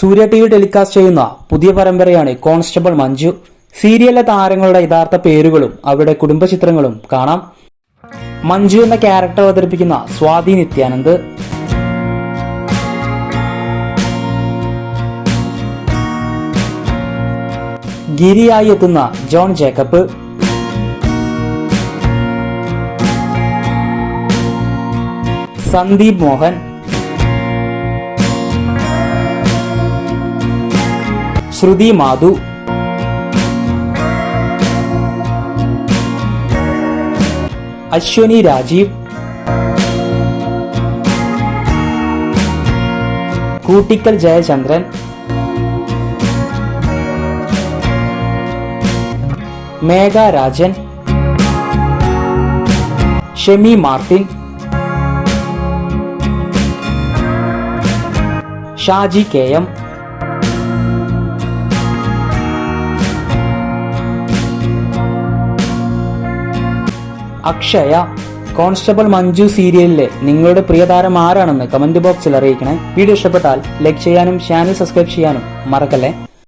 സൂര്യ T V telecast ചെയ്യുന്ന പുതിയ പരമ്പരയാണ് constable Manju. സീരിയലിലെ താരങ്ങളുടെ യഥാർത്ഥ പേരുകളും അവരുടെ കുടുംബ ചിത്രങ്ങളും കാണാം. മഞ്ജു എന്ന ക്യാരക്ടർ അവതരിപ്പിക്കുന്ന സ്വാതി നിത്യാനന്ദ്. ഗിരിയായി എത്തുന്ന John Jacob. Sandeep Mohan. Shruti Madhu Ashwini Rajeev Koottickal Jayachandran Megha Rajan Shemi Martin Shaji K M Akshaya constable Manju സീരിയലിലെ നിങ്ങളുടെ പ്രിയതാരം ആരാണെന്ന് കമന്റ് ബോക്സിൽ അറിയിക്കണേ. വീഡിയോ ഇഷ്ടപ്പെട്ടാൽ ലൈക്ക് ചെയ്യാനും ചാനൽ സബ്സ്ക്രൈബ് ചെയ്യാനും മറക്കല്ലേ?